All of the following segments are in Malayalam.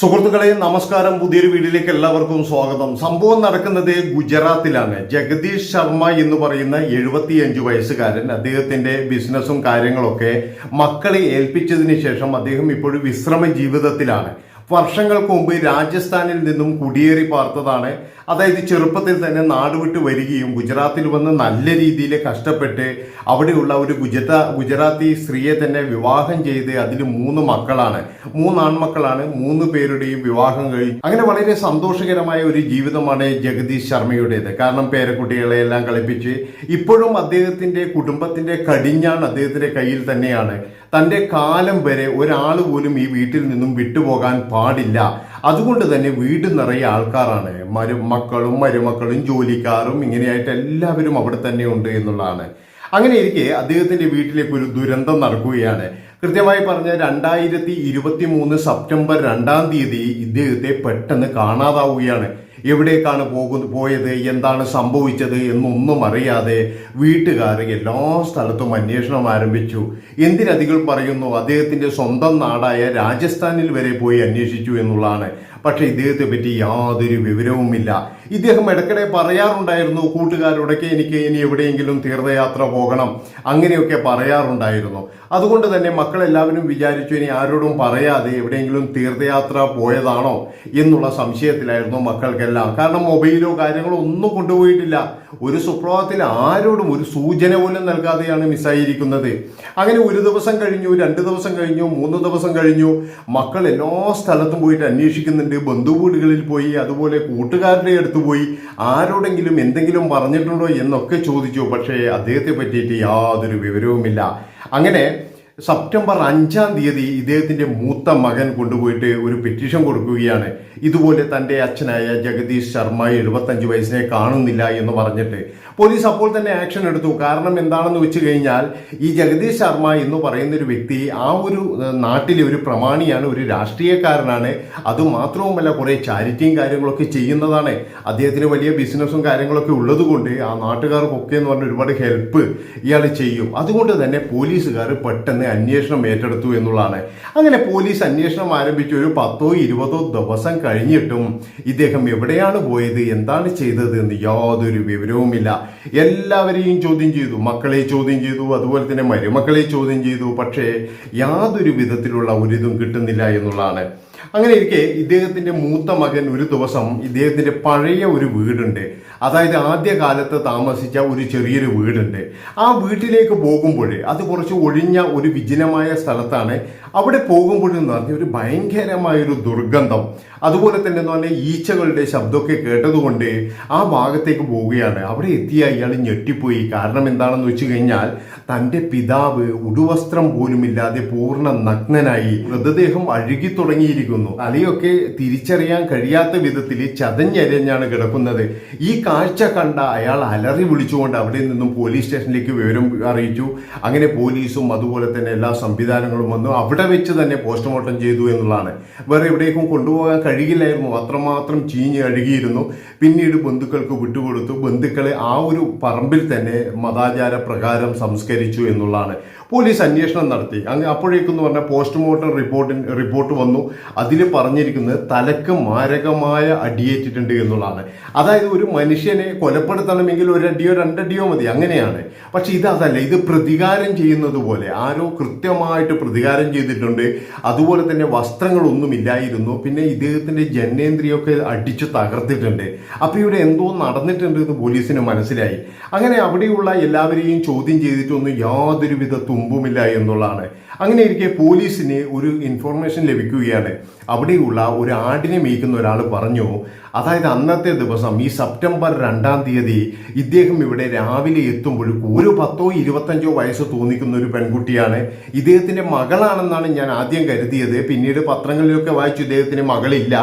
സുഹൃത്തുക്കളെ നമസ്കാരം. പുതിയൊരു വീഡിയോയിലേക്ക് എല്ലാവർക്കും സ്വാഗതം. സംഭവം നടക്കുന്നത് ഗുജറാത്തിലാണ്. ജഗദീഷ് ശർമ്മ എന്ന് പറയുന്ന എഴുപത്തിയഞ്ച് വയസ്സുകാരൻ അദ്ദേഹത്തിന്റെ ബിസിനസ്സും കാര്യങ്ങളൊക്കെ മക്കളെ ഏൽപ്പിച്ചതിന് ശേഷം അദ്ദേഹം ഇപ്പോഴും വിശ്രമ ജീവിതത്തിലാണ് വർഷങ്ങൾക്ക് മുമ്പ് രാജസ്ഥാനിൽ നിന്നും കുടിയേറി പാർത്തതാണ്. അതായത് ചെറുപ്പത്തിൽ തന്നെ നാടുവിട്ട് വരികയും ഗുജറാത്തിൽ വന്ന് നല്ല രീതിയിൽ കഷ്ടപ്പെട്ട് അവിടെയുള്ള ഒരു ഗുജറ ഗുജറാത്തി സ്ത്രീയെ തന്നെ വിവാഹം ചെയ്ത് അതിൽ മൂന്ന് മക്കളാണ്. മൂന്ന് ആൺമക്കളാണ് മൂന്ന് പേരുടെയും വിവാഹം കഴിഞ്ഞു അങ്ങനെ വളരെ സന്തോഷകരമായ ഒരു ജീവിതമാണ് ജഗദീഷ് ശർമ്മയുടേത്. കാരണം പേരക്കുട്ടികളെ എല്ലാം കളിപ്പിച്ച് ഇപ്പോഴും അദ്ദേഹത്തിന്റെ കുടുംബത്തിന്റെ കടിഞ്ഞാൺ അദ്ദേഹത്തിന്റെ കയ്യിൽ തന്നെയാണ്. തന്റെ കാലം വരെ ഒരാൾ പോലും ഈ വീട്ടിൽ നിന്നും വിട്ടുപോകാൻ പാടില്ല. അതുകൊണ്ട് തന്നെ വീട് നിറയെ ആൾക്കാരാണ്. മരുമക്കളും മരുമക്കളും ജോലിക്കാരും ഇങ്ങനെയായിട്ട് എല്ലാവരും അവിടെ തന്നെ ഉണ്ട് എന്നുള്ളതാണ്. അങ്ങനെ ഇരിക്കെ അദ്ദേഹത്തിന്റെ വീട്ടിലേക്ക് ഒരു ദുരന്തം നടക്കുകയാണ്. കൃത്യമായി പറഞ്ഞ രണ്ടായിരത്തി ഇരുപത്തി മൂന്ന് സെപ്റ്റംബർ രണ്ടാം തീയതി ഇദ്ദേഹത്തെ പെട്ടെന്ന് കാണാതാവുകയാണ്. എവിടേക്കാണ് പോകുന്ന പോയത് എന്താണ് സംഭവിച്ചത് എന്നൊന്നും അറിയാതെ വീട്ടുകാർ എല്ലാ സ്ഥലത്തും അന്വേഷണം ആരംഭിച്ചു. എന്തിനധികം പറയുന്നു അദ്ദേഹത്തിന്റെ സ്വന്തം നാടായ രാജസ്ഥാനിൽ വരെ പോയി അന്വേഷിച്ചു എന്നുള്ളതാണ്. പക്ഷേ ഇദ്ദേഹത്തെ പറ്റി യാതൊരു വിവരവുമില്ല. ഇദ്ദേഹം ഇടയ്ക്കിടെ പറയാറുണ്ടായിരുന്നു കൂട്ടുകാരോടൊക്കെ എനിക്ക് ഇനി എവിടെയെങ്കിലും തീർത്ഥയാത്ര പോകണം. അങ്ങനെയൊക്കെ പറയാറുണ്ടായിരുന്നു. അതുകൊണ്ട് തന്നെ മക്കളെല്ലാവരും വിചാരിച്ചു ഇനി ആരോടും പറയാതെ എവിടെയെങ്കിലും തീർത്ഥയാത്ര പോയതാണോ? എന്നുള്ള സംശയത്തിലായിരുന്നു മക്കൾക്കെല്ലാം കാരണം മൊബൈലോ കാര്യങ്ങളോ ഒന്നും കൊണ്ടുപോയിട്ടില്ല. ഒരു സുപ്രഭാതത്തിൽ ആരോടും ഒരു സൂചന പോലും നൽകാതെയാണ് മിസ്സായിരിക്കുന്നത് അങ്ങനെ ഒരു ദിവസം കഴിഞ്ഞു രണ്ട് ദിവസം കഴിഞ്ഞു മൂന്ന് ദിവസം കഴിഞ്ഞു. മക്കൾ എല്ലാ സ്ഥലത്തും പോയിട്ട് അന്വേഷിക്കുന്നുണ്ട്. ബന്ധുവീടുകളിൽ പോയി അതുപോലെ കൂട്ടുകാരുടെ അടുത്ത് പോയി. ആരോടെങ്കിലും എന്തെങ്കിലും പറഞ്ഞിട്ടുണ്ടോ എന്നൊക്കെ ചോദിച്ചു. പക്ഷേ അദ്ദേഹത്തെ പറ്റിയിട്ട് യാതൊരു വിവരവുമില്ല. അങ്ങനെ സെപ്റ്റംബർ അഞ്ചാം തീയതി ഇദ്ദേഹത്തിന്റെ മൂത്ത മകൻ കൊണ്ടുപോയിട്ട് ഒരു പെറ്റീഷൻ കൊടുക്കുകയാണ്. ഇതുപോലെ തന്റെ അച്ഛനായ ജഗദീഷ് ശർമ്മ എഴുപത്തഞ്ച് വയസ്സിനെ കാണുന്നില്ല എന്ന് പറഞ്ഞിട്ട് പോലീസ് അപ്പോൾ തന്നെ ആക്ഷൻ എടുത്തു. കാരണം എന്താണെന്ന് വെച്ച് കഴിഞ്ഞാൽ ഈ ജഗദീഷ് ശർമ്മ എന്ന് പറയുന്ന ഒരു വ്യക്തി ആ ഒരു നാട്ടിലെ ഒരു പ്രമാണിയാണ് ഒരു രാഷ്ട്രീയക്കാരനാണ്. അതുമാത്രവുമല്ല കുറെ ചാരിറ്റിയും കാര്യങ്ങളൊക്കെ ചെയ്യുന്നതാണ്. അദ്ദേഹത്തിന് വലിയ ബിസിനസ്സും കാര്യങ്ങളൊക്കെ ഉള്ളതുകൊണ്ട് ആ നാട്ടുകാർക്കൊക്കെ എന്ന് പറഞ്ഞ ഒരുപാട് ഹെൽപ്പ് ഇയാൾ ചെയ്യും. അതുകൊണ്ട് തന്നെ പോലീസുകാർ പെട്ടെന്ന് അന്വേഷണം ഏറ്റെടുത്തു എന്നുള്ളതാണ്. അങ്ങനെ പോലീസ് അന്വേഷണം ആരംഭിച്ച ഒരു പത്തോ ഇരുപതോ ദിവസം കഴിഞ്ഞിട്ടും ഇദ്ദേഹം എവിടെയാണ് പോയത് എന്താണ് ചെയ്തത് എന്ന് യാതൊരു വിവരവുമില്ല. എല്ലാവരെയും ചോദ്യം ചെയ്തു. മക്കളെ ചോദ്യം ചെയ്തു അതുപോലെ തന്നെ മരുമക്കളെ ചോദ്യം ചെയ്തു. പക്ഷേ യാതൊരു വിധത്തിലുള്ള ഒരിതും കിട്ടുന്നില്ല എന്നുള്ളതാണ്. അങ്ങനെ ഇരിക്കെ ഇദ്ദേഹത്തിന്റെ മൂത്ത മകൻ ഒരു ദിവസം ഇദ്ദേഹത്തിന്റെ പഴയ ഒരു വീടുണ്ട്. അതായത് ആദ്യ കാലത്ത് താമസിച്ച ഒരു ചെറിയൊരു വീടുണ്ട്. ആ വീട്ടിലേക്ക് പോകുമ്പോൾ അത് കുറച്ച് ഒഴിഞ്ഞ ഒരു വിജനമായ സ്ഥലത്താണ് അവിടെ പോകുമ്പോഴെന്ന് പറഞ്ഞാൽ ഒരു ഭയങ്കരമായൊരു ദുർഗന്ധം. അതുപോലെ തന്നെ എന്ന് പറഞ്ഞാൽ ഈച്ചകളുടെ ശബ്ദമൊക്കെ കേട്ടതുകൊണ്ട് ആ ഭാഗത്തേക്ക് പോവുകയാണ്. അവിടെ എത്തിയ ഇയാൾ ഞെട്ടിപ്പോയി. കാരണം എന്താണെന്ന് വെച്ച് കഴിഞ്ഞാൽ തന്റെ പിതാവ് ഉടുവസ്ത്രം പോലുമില്ലാതെ പൂർണ നഗ്നനായി മൃതദേഹം അഴുകി തുടങ്ങിയിരിക്കുന്നു. തലയൊക്കെ തിരിച്ചറിയാൻ കഴിയാത്ത വിധത്തിൽ ചതഞ്ഞരഞ്ഞാണ് കിടക്കുന്നത്. ഈ കാഴ്ച കണ്ട അയാൾ അലറി വിളിച്ചുകൊണ്ട് അവിടെ നിന്നും പോലീസ് സ്റ്റേഷനിലേക്ക് വിവരം അറിയിച്ചു. അങ്ങനെ പോലീസും അതുപോലെ തന്നെ എല്ലാ സംവിധാനങ്ങളും വന്നു. അവിടെ വെച്ച് തന്നെ പോസ്റ്റ്മോർട്ടം ചെയ്തു എന്നുള്ളതാണ്. വേറെ എവിടേക്കും കൊണ്ടുപോകാൻ കഴിയില്ലായിരുന്നു. അത്രമാത്രം ചീഞ്ഞ് അഴുകിയിരുന്നു. പിന്നീട് ബന്ധുക്കൾക്ക് വിട്ടുകൊടുത്തു. ബന്ധുക്കളെ ആ ഒരു പറമ്പിൽ തന്നെ മതാചാര പ്രകാരം സംസ്കരിച്ചു എന്നുള്ളതാണ്. പോലീസ് അന്വേഷണം നടത്തി. അങ്ങ് അപ്പോഴേക്കെന്ന് പറഞ്ഞാൽ പോസ്റ്റ്മോർട്ടം റിപ്പോർട്ടിൻ റിപ്പോർട്ട് വന്നു. അതിൽ പറഞ്ഞിരിക്കുന്നത് തലക്ക് മാരകമായ അടിയേറ്റിട്ടുണ്ട് എന്നുള്ളതാണ്. അതായത് ഒരു മനുഷ്യനെ കൊലപ്പെടുത്തണമെങ്കിൽ ഒരടിയോ രണ്ടടിയോ മതി. അങ്ങനെയാണ്. പക്ഷെ ഇത് അതല്ല ഇത് പ്രതികാരം ചെയ്യുന്നത് പോലെ. ആരോ കൃത്യമായിട്ട് പ്രതികാരം ചെയ്തിട്ടുണ്ട്. അതുപോലെ തന്നെ വസ്ത്രങ്ങളൊന്നും ഇല്ലായിരുന്നു. പിന്നെ ഇദ്ദേഹത്തിന്റെ ജനേന്ദ്രിയൊക്കെ അടിച്ചു തകർത്തിട്ടുണ്ട്. അപ്പോൾ ഇവിടെ എന്തോ നടന്നിട്ടുണ്ട് എന്ന് പോലീസിന് മനസ്സിലായി. അങ്ങനെ അവിടെയുള്ള എല്ലാവരെയും ചോദ്യം ചെയ്തിട്ടൊന്നും യാതൊരുവിധ തുമ്പുമില്ല എന്നുള്ളതാണ്. അങ്ങനെ ഇരിക്കെ പോലീസിന് ഒരു ഇൻഫോർമേഷൻ ലഭിക്കുകയാണ്. അവിടെയുള്ള ഒരു ആടിനെ മേയ്ക്കുന്ന ഒരാൾ പറഞ്ഞു അതായത് അന്നത്തെ ദിവസം ഈ സെപ്റ്റംബർ രണ്ടാം തീയതി ഇദ്ദേഹം ഇവിടെ രാവിലെ എത്തുമ്പോഴും ഒരു പത്തോ ഇരുപത്തഞ്ചോ വയസ്സ് തോന്നിക്കുന്ന ഒരു പെൺകുട്ടിയാണ്. ഇദ്ദേഹത്തിന്റെ മകളാണെന്നാണ് ഞാൻ ആദ്യം കരുതിയത്. പിന്നീട് പത്രങ്ങളിലൊക്കെ വായിച്ചു ഇദ്ദേഹത്തിന് മകളില്ല.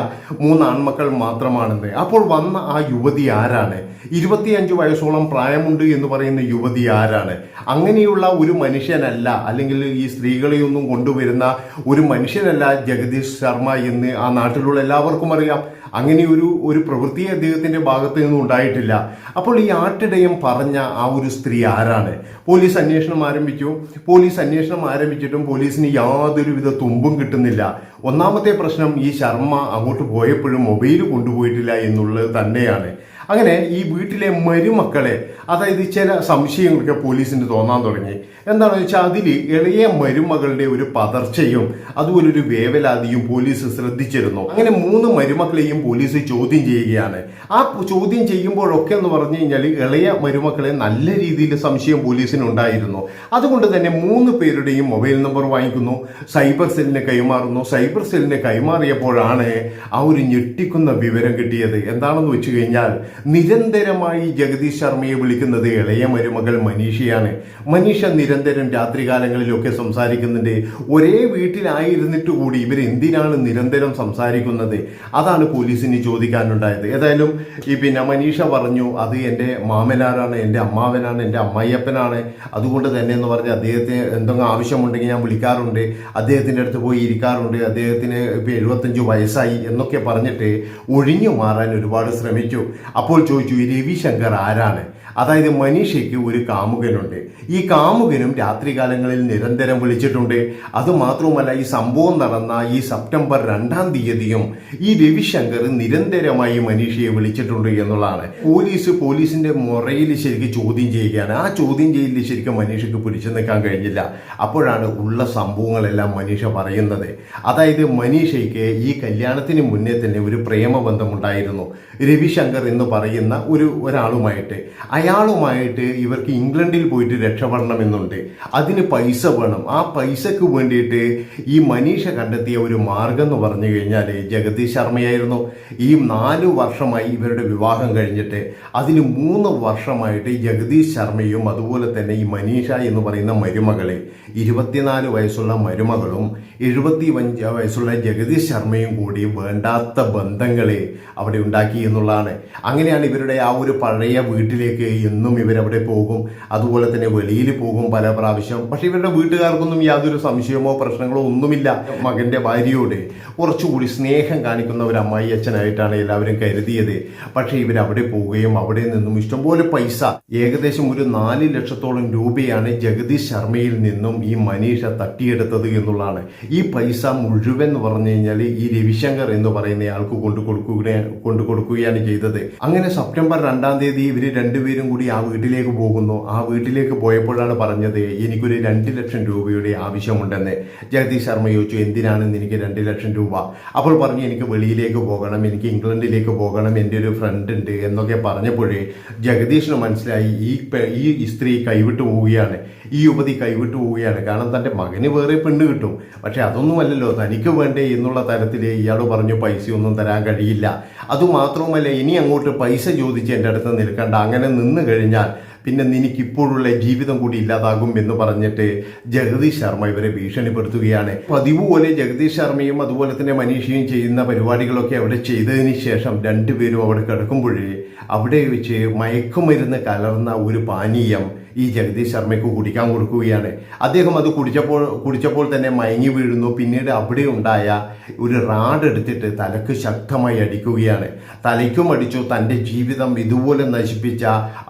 മൂന്ന് ആൺമക്കൾ മാത്രമാണെന്ന്. അപ്പോൾ വന്ന ആ യുവതി ആരാണ്? ഇരുപത്തിയഞ്ച് വയസ്സോളം പ്രായമുണ്ട് എന്ന് പറയുന്ന യുവതി ആരാണ്? അങ്ങനെയുള്ള ഒരു മനുഷ്യനല്ല അല്ലെങ്കിൽ ഈ സ്ത്രീകൾ സ്ത്രീകളെയൊന്നും കൊണ്ടുവരുന്ന ഒരു മനുഷ്യനല്ല ജഗദീഷ് ശർമ്മ എന്ന് ആ നാട്ടിലുള്ള എല്ലാവർക്കും അറിയാം. അങ്ങനെ ഒരു ഒരു പ്രവൃത്തി അദ്ദേഹത്തിന്റെ ഭാഗത്തു നിന്നും ഉണ്ടായിട്ടില്ല. അപ്പോൾ ഈ ആട്ടിടയം പറഞ്ഞ ആ ഒരു സ്ത്രീ ആരാണ്? പോലീസ് അന്വേഷണം ആരംഭിച്ചു. പോലീസ് അന്വേഷണം ആരംഭിച്ചിട്ടും പോലീസിന് യാതൊരുവിധ തുമ്പും കിട്ടുന്നില്ല. ഒന്നാമത്തെ പ്രശ്നം ഈ ശർമ്മ അങ്ങോട്ട് പോയപ്പോഴും മൊബൈൽ കൊണ്ടുപോയിട്ടില്ല എന്നുള്ളത് തന്നെയാണ്. അങ്ങനെ ഈ വീട്ടിലെ മരുമക്കളെ അതായത് ചില സംശയങ്ങളൊക്കെ പോലീസിന് തോന്നാൻ തുടങ്ങി. എന്താണെന്ന് വെച്ചാൽ അതിൽ ഇളയ മരുമകളുടെ ഒരു പതർച്ചയും അതുപോലെ ഒരു വേവലാതിയും പോലീസ് ശ്രദ്ധിച്ചിരുന്നു. അങ്ങനെ മൂന്ന് മരുമക്കളെയും പോലീസ് ചോദ്യം ചെയ്യുകയാണ്. ആ ചോദ്യം ചെയ്യുമ്പോഴൊക്കെ എന്ന് പറഞ്ഞു കഴിഞ്ഞാൽ ഇളയ മരുമക്കളെ നല്ല രീതിയിൽ സംശയം പോലീസിന് ഉണ്ടായിരുന്നു അതുകൊണ്ട് തന്നെ മൂന്ന് പേരുടെയും മൊബൈൽ നമ്പർ വാങ്ങിക്കുന്നു സൈബർ സെല്ലിന് കൈമാറുന്നു. സൈബർ സെല്ലിന് കൈമാറിയപ്പോഴാണ് ആ ഒരു ഞെട്ടിക്കുന്ന വിവരം കിട്ടിയത്. എന്താണെന്ന് വെച്ച് കഴിഞ്ഞാൽ നിരന്തരമായി ജഗദീഷ് ശർമ്മയെ വിളിക്കുന്നത് ഇളയ മരുമകൾ മനീഷയാണ്. മനീഷ നിരന്തരം രാത്രികാലങ്ങളിലൊക്കെ സംസാരിക്കുന്നുണ്ട്. ഒരേ വീട്ടിലായിരുന്നിട്ട് കൂടി ഇവർ എന്തിനാണ് നിരന്തരം സംസാരിക്കുന്നത്? അതാണ് പോലീസിന് ചോദിക്കാനുണ്ടായത്. ഏതായാലും ഈ പിന്നെ മനീഷ പറഞ്ഞു അത് എന്റെ മാമനാരാണ് എന്റെ അമ്മാവനാണ് എന്റെ അമ്മായിയപ്പനാണ്. അതുകൊണ്ട് തന്നെ എന്ന് പറഞ്ഞ് അദ്ദേഹത്തിന് എന്തെങ്കിലും ആവശ്യമുണ്ടെങ്കിൽ ഞാൻ വിളിക്കാറുണ്ട്. അദ്ദേഹത്തിന്റെ അടുത്ത് പോയി ഇരിക്കാറുണ്ട്. അദ്ദേഹത്തിന് ഇപ്പം എഴുപത്തഞ്ച് വയസ്സായി എന്നൊക്കെ പറഞ്ഞിട്ട് ഒഴിഞ്ഞു മാറാൻ ഒരുപാട് ശ്രമിച്ചു. അപ്പോൾ ചോദിച്ചു രവിശങ്കർ ആരാണ്? അതായത് മനീഷയ്ക്ക് ഒരു കാമുകനുണ്ട്. ഈ കാമുകനും രാത്രികാലങ്ങളിൽ നിരന്തരം വിളിച്ചിട്ടുണ്ട്. അതുമാത്രവുമല്ല ഈ സംഭവം നടന്ന ഈ സെപ്റ്റംബർ രണ്ടാം തീയതിയും ഈ രവിശങ്കർ നിരന്തരമായി മനീഷയെ വിളിച്ചിട്ടുണ്ട് എന്നുള്ളതാണ്. പോലീസ് പോലീസിന്റെ മുറയിൽ ശരിക്കും ചോദ്യം ചെയ്യുകയാണ്. ആ ചോദ്യം ചെയ്യലിൽ ശരിക്കും മനീഷയ്ക്ക് പിടിച്ചു നിൽക്കാൻ കഴിഞ്ഞില്ല. അപ്പോഴാണ് ഉള്ള സംഭവങ്ങളെല്ലാം മനീഷ പറയുന്നത്. അതായത് മനീഷയ്ക്ക് ഈ കല്യാണത്തിന് മുന്നേ തന്നെ ഒരു പ്രേമബന്ധമുണ്ടായിരുന്നു രവിശങ്കർ എന്ന് പറയുന്ന ഒരു ഒരാളുമായിട്ട്. അയാളുമായിട്ട് ഇവർക്ക് ഇംഗ്ലണ്ടിൽ പോയിട്ട് രക്ഷപ്പെടണം എന്നുണ്ട്. അതിന് പൈസ വേണം. ആ പൈസക്ക് വേണ്ടിയിട്ട് ഈ മനീഷ കണ്ടെത്തിയ ഒരു മാർഗം എന്ന് പറഞ്ഞു കഴിഞ്ഞാൽ ജഗദീഷ് ശർമ്മയായിരുന്നു. ഈ നാല് വർഷമായി ഇവരുടെ വിവാഹം കഴിഞ്ഞിട്ട് അതിന് മൂന്ന് വർഷമായിട്ട് ജഗദീഷ് ശർമ്മയും അതുപോലെ തന്നെ ഈ മനീഷ എന്ന് പറയുന്ന മരുമകളെ ഇരുപത്തിനാല് വയസ്സുള്ള മരുമകളും എഴുപത്തി അഞ്ച് വയസ്സുള്ള ജഗദീഷ് ശർമ്മയും കൂടി വേണ്ടാത്ത ബന്ധങ്ങളെ അവിടെ ഉണ്ടാക്കി എന്നുള്ളതാണ്. അങ്ങനെയാണ് ഇവരുടെ ആ ഒരു പഴയ വീട്ടിലേക്ക് എന്നും ഇവരവിടെ പോകും. അതുപോലെ തന്നെ വെളിയിൽ പോകും പല പ്രാവശ്യം. പക്ഷെ ഇവരുടെ വീട്ടുകാർക്കൊന്നും യാതൊരു സംശയമോ പ്രശ്നങ്ങളോ ഒന്നുമില്ല മകന്റെ ഭാര്യയോട്. കുറച്ചുകൂടി സ്നേഹം കാണിക്കുന്ന ഒരു അമ്മായി അച്ഛനായിട്ടാണ് എല്ലാവരും കരുതിയത്. പക്ഷെ ഇവരവിടെ പോവുകയും അവിടെ നിന്നും ഇഷ്ടംപോലെ പൈസ ഏകദേശം ഒരു നാല് ലക്ഷത്തോളം രൂപയാണ് ജഗദീഷ് ശർമ്മയിൽ നിന്നും ഈ മനീഷ തട്ടിയെടുത്തത് എന്നുള്ളതാണ്. ഈ പൈസ മുഴുവൻ എന്ന് പറഞ്ഞു കഴിഞ്ഞാൽ ഈ രവിശങ്കർ എന്ന് പറയുന്ന ആൾക്ക് കൊണ്ടു കൊടുക്കുക കൊണ്ടു കൊടുക്കുകയാണ് ചെയ്തത്. അങ്ങനെ സെപ്റ്റംബർ രണ്ടാം തീയതി ഇവർ രണ്ടുപേരും കൂടി ആ വീട്ടിലേക്ക് പോകുന്നു. ആ വീട്ടിലേക്ക് പോയപ്പോഴാണ് പറഞ്ഞത് എനിക്കൊരു രണ്ട് ലക്ഷം രൂപയുടെ ആവശ്യമുണ്ടെന്ന്. ജഗദീഷ് ശർമ്മ ചോദിച്ചു എന്തിനാണ് എനിക്ക് രണ്ട് ലക്ഷം രൂപ? അപ്പോൾ പറഞ്ഞു എനിക്ക് വെളിയിലേക്ക് പോകണം എനിക്ക് ഇംഗ്ലണ്ടിലേക്ക് പോകണം എന്റെ ഒരു ഫ്രണ്ട് ഉണ്ട് എന്നൊക്കെ പറഞ്ഞപ്പോഴേ ജഗദീഷിന് മനസ്സിലായി ഈ ഈ സ്ത്രീ കൈവിട്ടു പോവുകയാണ്. ഈ യുവതി കൈവിട്ടു പോവുകയാണ്. കാരണം തന്റെ മകന് വേറെ പെണ്ണ് കിട്ടും. പക്ഷേ അതൊന്നുമല്ലല്ലോ. തനിക്ക് വേണ്ടേ എന്നുള്ള തരത്തിൽ ഇയാൾ പറഞ്ഞു പൈസയൊന്നും തരാൻ കഴിയില്ല. അതുമാത്രവുമല്ല ഇനി അങ്ങോട്ട് പൈസ ചോദിച്ച് എന്റെ അടുത്ത് നിൽക്കണ്ട. അങ്ങനെ നിന്ന് കഴിഞ്ഞാൽ പിന്നെ നിനക്കിപ്പോഴുള്ള ജീവിതം കൂടി ഇല്ലാതാകും എന്ന് പറഞ്ഞിട്ട് ജഗദീഷ് ശർമ്മ ഇവരെ ഭീഷണിപ്പെടുത്തുകയാണ്. പതിവ് പോലെ ജഗദീഷ് ശർമ്മയും അതുപോലെ തന്നെ മനീഷയും ചെയ്യുന്ന പരിപാടികളൊക്കെ അവിടെ ചെയ്തതിന് ശേഷം രണ്ടുപേരും അവിടെ കിടക്കുമ്പോഴേ അവിടെ വെച്ച് മയക്കുമരുന്ന് കലർന്ന ഒരു പാനീയം ഈ ജഗദീഷ് ശർമ്മയ്ക്ക് കുടിക്കാൻ കൊടുക്കുകയാണ്. അദ്ദേഹം അത് കുടിച്ചപ്പോൾ കുടിച്ചപ്പോൾ തന്നെ മയങ്ങി വീഴുന്നു. പിന്നീട് അവിടെ ഉണ്ടായ ഒരു റാഡ് എടുത്തിട്ട് തലക്ക് ശക്തമായി അടിക്കുകയാണ്. തലയ്ക്കും അടിച്ചു. തന്റെ ജീവിതം ഇതുപോലെ നശിപ്പിച്ച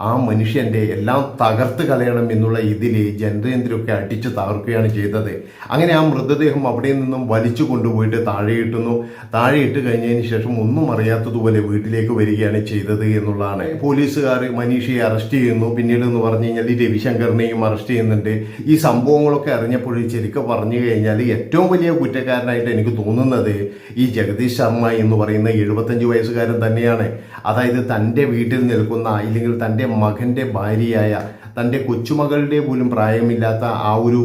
ആ മനുഷ്യന്റെ എല്ലാം തകർത്ത് കളയണം എന്നുള്ള ഇതിൽ ജനറേന്ദ്രൊക്കെ അടിച്ചു തകർക്കുകയാണ് ചെയ്തത്. അങ്ങനെ ആ മൃതദേഹം അവിടെ നിന്നും വലിച്ചു കൊണ്ടുപോയിട്ട് താഴെ ഇട്ടുന്നു താഴെ ഇട്ട് കഴിഞ്ഞതിന് ശേഷം ഒന്നും അറിയാത്തതുപോലെ വീട്ടിലേക്ക് വരികയാണ് ചെയ്തത് എന്നുള്ളതാണ്. പോലീസുകാർ മനീഷയെ അറസ്റ്റ് ചെയ്യുന്നു. പിന്നീട് എന്ന് പറഞ്ഞു കഴിഞ്ഞാൽ രവിശങ്കറിനെയും അറസ്റ്റ് ചെയ്യുന്നുണ്ട്. ഈ സംഭവങ്ങളൊക്കെ അറിഞ്ഞപ്പോൾ ശരിക്കും പറഞ്ഞു കഴിഞ്ഞാൽ ഏറ്റവും വലിയ കുറ്റക്കാരനായിട്ട് എനിക്ക് തോന്നുന്നത് ഈ ജഗദീഷ് ശർമ്മ എന്ന് പറയുന്ന എഴുപത്തഞ്ച് വയസ്സുകാരൻ തന്നെയാണ്. അതായത് തന്റെ വീട്ടിൽ നിൽക്കുന്ന ഇല്ലെങ്കിൽ തന്റെ മകന്റെ ഭാര്യയായ തന്റെ കൊച്ചുമകളുടെ പോലും പ്രായമില്ലാത്ത ആ ഒരു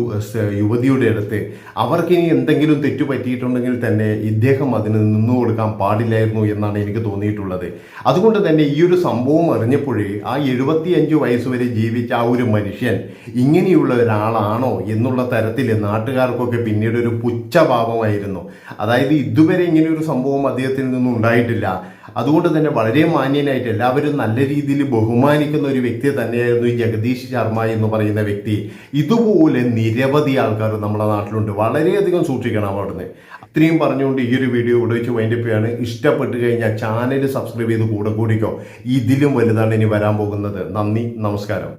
യുവതിയുടെ അടുത്ത് അവർക്കിനി എന്തെങ്കിലും തെറ്റു പറ്റിയിട്ടുണ്ടെങ്കിൽ തന്നെ ഇദ്ദേഹം അതിന് നിന്നു കൊടുക്കാൻ പാടില്ലായിരുന്നു എന്നാണ് എനിക്ക് തോന്നിയിട്ടുള്ളത്. അതുകൊണ്ട് തന്നെ ഈ ഒരു സംഭവം അറിഞ്ഞപ്പോഴേ ആ എഴുപത്തിയഞ്ച് വയസ്സ് വരെ ജീവിച്ച ആ ഒരു മനുഷ്യൻ ഇങ്ങനെയുള്ള ഒരാളാണോ എന്നുള്ള തരത്തിൽ നാട്ടുകാർക്കൊക്കെ പിന്നീട് ഒരു പുച്ഛഭാവമായിരുന്നു. അതായത് ഇതുവരെ ഇങ്ങനെ ഒരു സംഭവം അദ്ദേഹത്തിൽ നിന്നും ഉണ്ടായിട്ടില്ല അതുകൊണ്ട് തന്നെ വളരെ മാന്യനായിട്ട് എല്ലാവരും നല്ല രീതിയിൽ ബഹുമാനിക്കുന്ന ഒരു വ്യക്തി തന്നെയായിരുന്നു ഈ ജഗദീഷ് ശർമ്മ എന്ന് പറയുന്ന വ്യക്തി. ഇതുപോലെ നിരവധി ആൾക്കാർ നമ്മുടെ നാട്ടിലുണ്ട്. വളരെയധികം സൂക്ഷിക്കണം അവിടുന്ന്. ഇത്രയും പറഞ്ഞുകൊണ്ട് ഈ ഒരു വീഡിയോ ഇവിടെ വെച്ച് വൈൻഡപ്പ് ഇഷ്ടപ്പെട്ട് കഴിഞ്ഞാൽ ചാനൽ സബ്സ്ക്രൈബ് ചെയ്ത് കൂടെ കൂടിക്കോ. ഇതിലും വലുതാണ് ഇനി വരാൻ പോകുന്നത്. നന്ദി നമസ്കാരം.